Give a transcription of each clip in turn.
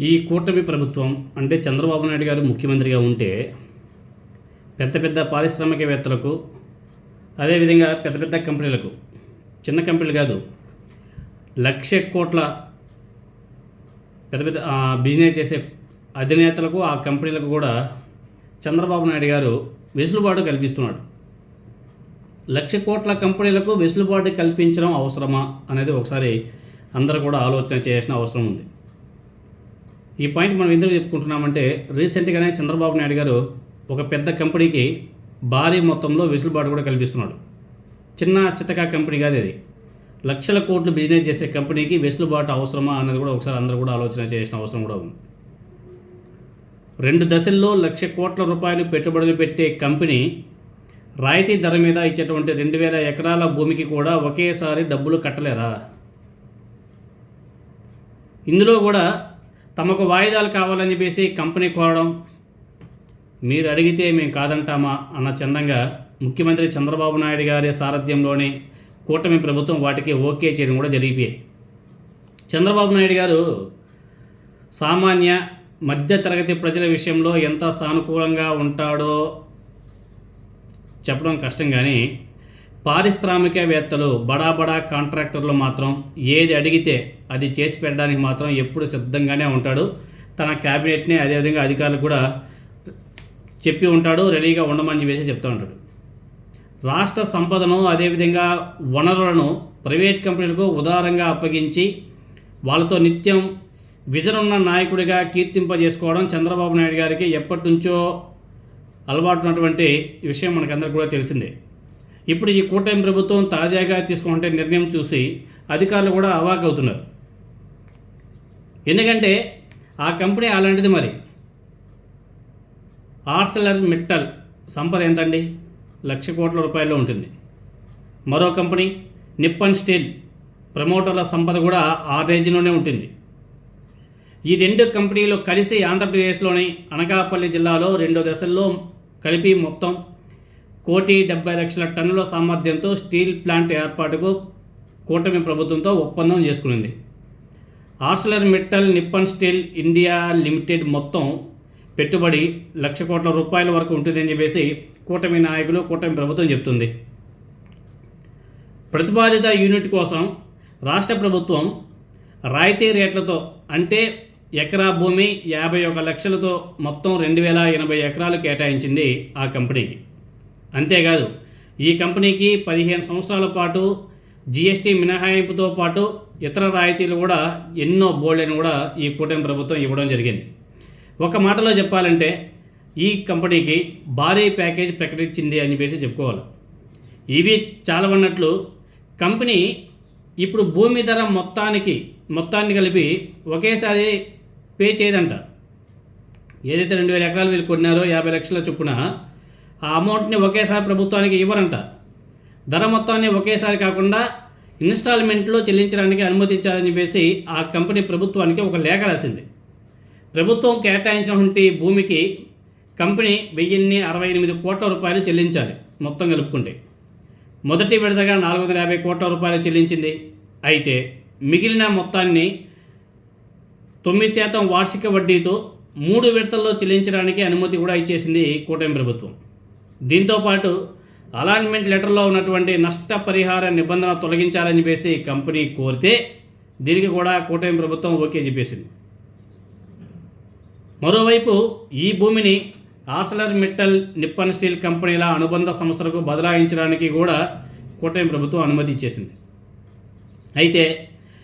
ఈ కూటమి ప్రభుత్వం అంటే చంద్రబాబు నాయుడు గారు ముఖ్యమంత్రిగా ఉంటే పెద్ద పెద్ద పారిశ్రామికవేత్తలకు అదేవిధంగా పెద్ద పెద్ద కంపెనీలకు చిన్న కంపెనీలు కాదు లక్ష కోట్ల పెద్ద పెద్ద బిజినెస్ చేసే అధినేతలకు ఆ కంపెనీలకు కూడా చంద్రబాబు నాయుడు గారు వెసులుబాటు కల్పిస్తున్నాడు. లక్ష కోట్ల కంపెనీలకు వెసులుబాటు కల్పించడం అవసరమా అనేది ఒకసారి అందరూ కూడా ఆలోచన చేయాల్సిన అవసరం ఉంది. ఈ పాయింట్ మనం ఎందుకు చెప్పుకుంటున్నామంటే రీసెంట్గానే చంద్రబాబు నాయుడు గారు ఒక పెద్ద కంపెనీకి భారీ మొత్తంలో వెసులుబాటు కూడా కల్పిస్తున్నాడు. చిన్న చిత్తకా కంపెనీ కాదు ఇది. లక్షల కోట్లు బిజినెస్ చేసే కంపెనీకి వెసులుబాటు అవసరమా అన్నది కూడా ఒకసారి అందరూ కూడా ఆలోచన చేసిన అవసరం కూడా ఉంది. రెండు దశల్లో లక్ష కోట్ల రూపాయలు పెట్టుబడులు పెట్టే కంపెనీ రాయితీ ధర మీద ఇచ్చేటువంటి రెండు వేల ఎకరాల భూమికి కూడా ఒకేసారి డబ్బులు కట్టలేరా? ఇందులో కూడా తమకు వాయిదాలు కావాలని చెప్పేసి కంపెనీ కోరడం మీరు అడిగితే మేము కాదంటామా అన్న చందంగా ముఖ్యమంత్రి చంద్రబాబు నాయుడు గారి సారథ్యంలోని కూటమి ప్రభుత్వం వాటికి ఓకే చేయడం కూడా జరిగిపోయాయి. చంద్రబాబు నాయుడు గారు సామాన్య మధ్య తరగతి ప్రజల విషయంలో ఎంత సానుకూలంగా ఉంటాడో చెప్పడం కష్టం కానీ పారిశ్రామికవేత్తలు బడా బడా కాంట్రాక్టర్లు మాత్రం ఏది అడిగితే అది చేసి పెట్టడానికి మాత్రం ఎప్పుడు సిద్ధంగానే ఉంటాడు. తన క్యాబినెట్ని అదేవిధంగా అధికారులు కూడా చెప్పి ఉంటాడు రెడీగా ఉండమని చెప్పేసి చెప్తూ ఉంటాడు. రాష్ట్ర సంపదను అదేవిధంగా వనరులను ప్రైవేట్ కంపెనీలకు ఉదారంగా అప్పగించి వాళ్ళతో నిత్యం విజన్ ఉన్న నాయకుడిగా కీర్తింపజేసుకోవడం చంద్రబాబు నాయుడు గారికి ఎప్పటి నుంచో అలవాటు ఉన్నటువంటి విషయం మనకందరికి కూడా తెలిసిందే. ఇప్పుడు ఈ కూటమి ప్రభుత్వం తాజాగా తీసుకుంటే నిర్ణయం చూసి అధికారులు కూడా అవాక్ అవుతున్నారు ఎందుకంటే ఆ కంపెనీ అలాంటిది మరి. ఆర్సెలర్ మిట్టల్ సంపద ఎంతండి? లక్ష కోట్ల రూపాయల్లో ఉంటుంది. మరో కంపెనీ నిప్పన్ స్టీల్ ప్రమోటర్ల సంపద కూడా ఆ రేంజ్లోనే ఉంటుంది. ఈ రెండు కంపెనీలు కలిసి ఆంధ్రప్రదేశ్లోని అనకాపల్లి జిల్లాలో రెండు దశల్లో కలిపి మొత్తం కోటి డెబ్బై లక్షల టన్నుల సామర్థ్యంతో స్టీల్ ప్లాంట్ ఏర్పాటుకు కూటమి ప్రభుత్వంతో ఒప్పందం చేసుకునింది. Arcelor Mittal Nippon steel India limited మొత్తం పెట్టుబడి లక్ష కోట్ల రూపాయల వరకు ఉంటుందని చెప్పేసి కూటమి నాయకులు కూటమి ప్రభుత్వం చెప్తుంది. ప్రతిపాదిత యూనిట్ కోసం రాష్ట్ర ప్రభుత్వం రాయితీ రేట్లతో అంటే ఎకరా భూమి యాభై ఒక లక్షలతో మొత్తం రెండు వేల ఎనభై ఎకరాలు కేటాయించింది ఆ కంపెనీకి. అంతేకాదు ఈ కంపెనీకి పదిహేను సంవత్సరాల పాటు జీఎస్టీ మినహాయింపుతో పాటు ఇతర రాయితీలు కూడా ఎన్నో బోల్డ్ని కూడా ఈ కూటమి ప్రభుత్వం ఇవ్వడం జరిగింది. ఒక మాటలో చెప్పాలంటే ఈ కంపెనీకి భారీ ప్యాకేజ్ ప్రకటించింది అని చెప్పేసి చెప్పుకోవాలి. ఇవి చాలా ఉన్నట్లు కంపెనీ ఇప్పుడు భూమి ధర మొత్తానికి మొత్తాన్ని కలిపి ఒకేసారి పే చేయదంట. ఏదైతే రెండు వేల ఎకరాలు వీళ్ళు కొన్నారో యాభై లక్షల చొప్పున ఆ అమౌంట్ని ఒకేసారి ప్రభుత్వానికి ఇవ్వరంట. ధర మొత్తాన్ని ఒకేసారి కాకుండా ఇన్స్టాల్మెంట్లో చెల్లించడానికి అనుమతించాలని చెప్పేసి ఆ కంపెనీ ప్రభుత్వానికి ఒక లేఖ రాసింది. ప్రభుత్వం కేటాయించినటువంటి భూమికి కంపెనీ వెయ్యిన్ని అరవై ఎనిమిది కోట్ల రూపాయలు చెల్లించాలి మొత్తం కలుపుకుంటే. మొదటి విడతగా నాలుగు వందల యాభై కోట్ల రూపాయలు చెల్లించింది. అయితే మిగిలిన మొత్తాన్ని తొమ్మిది శాతం వార్షిక వడ్డీతో మూడు విడతల్లో చెల్లించడానికి అనుమతి కూడా ఇచ్చేసింది కూటమి ప్రభుత్వం. దీంతోపాటు అలాట్మెంట్ లెటర్లో ఉన్నటువంటి నష్టపరిహార నిబంధన తొలగించాలని చెప్పేసి కంపెనీ కోరితే దీనికి కూడా కూటమి ప్రభుత్వం ఓకే చెప్పేసింది. మరోవైపు ఈ భూమిని ఆర్సలర్ మిట్టల్ నిప్పన్ స్టీల్ కంపెనీల అనుబంధ సంస్థలకు బదలాయించడానికి కూడా కూటమి ప్రభుత్వం అనుమతి ఇచ్చేసింది. అయితే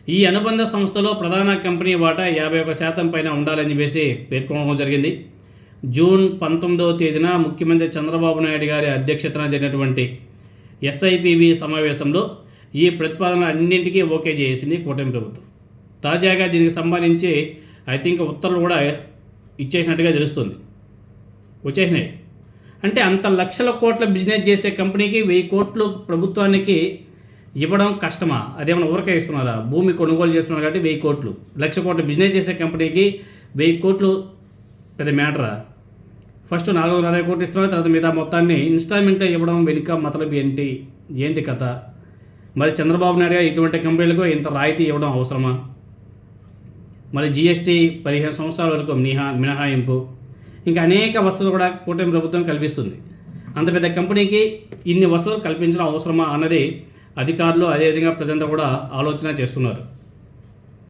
ఈ అనుబంధ సంస్థలో ప్రధాన కంపెనీ వాటా యాభై ఒక శాతం పైన ఉండాలని చెప్పేసి పేర్కొనడం జరిగింది. జూన్ పంతొమ్మిదవ తేదీన ముఖ్యమంత్రి చంద్రబాబు నాయుడు గారి అధ్యక్షతన జరిగినటువంటి ఎస్ఐపిబి సమావేశంలో ఈ ప్రతిపాదన అన్నింటికీ ఓకే చేసింది కూటమి ప్రభుత్వం. తాజాగా దీనికి సంబంధించి ఐ థింక్ ఉత్తర్వులు కూడా ఇచ్చేసినట్టుగా తెలుస్తుంది. వచ్చేసినాయి. అంటే అంత లక్షల కోట్ల బిజినెస్ చేసే కంపెనీకి వెయ్యి కోట్లు ప్రభుత్వానికి ఇవ్వడం కష్టమా? అదేమన్నా ఊరకే ఇస్తున్నారా? భూమి కొనుగోలు చేస్తున్నారు కాబట్టి వెయ్యి కోట్లు. లక్ష కోట్ల బిజినెస్ చేసే కంపెనీకి వెయ్యి కోట్లు పెద్ద మ్యాటరా? ఫస్ట్ నాలుగు వందల అరవై కోట్లు ఇస్తున్నారు తర్వాత మిగతా మొత్తాన్ని ఇన్స్టాల్మెంట్ ఇవ్వడం వెనుక మతలబు ఏంటి? ఏంటి కథ? మరి చంద్రబాబు నాయుడు గారు ఇటువంటి కంపెనీలకు ఇంత రాయితీ ఇవ్వడం అవసరమా? మరి జిఎస్టీ పదిహేను సంవత్సరాల వరకు మినహా మినహాయింపు ఇంకా అనేక వస్తువులు కూడా కూటమి ప్రభుత్వం కల్పిస్తుంది. అంత పెద్ద కంపెనీకి ఇన్ని వస్తువులు కల్పించడం అవసరమా అన్నది అధికారులు అదేవిధంగా ప్రజంతా కూడా ఆలోచన చేస్తున్నారు.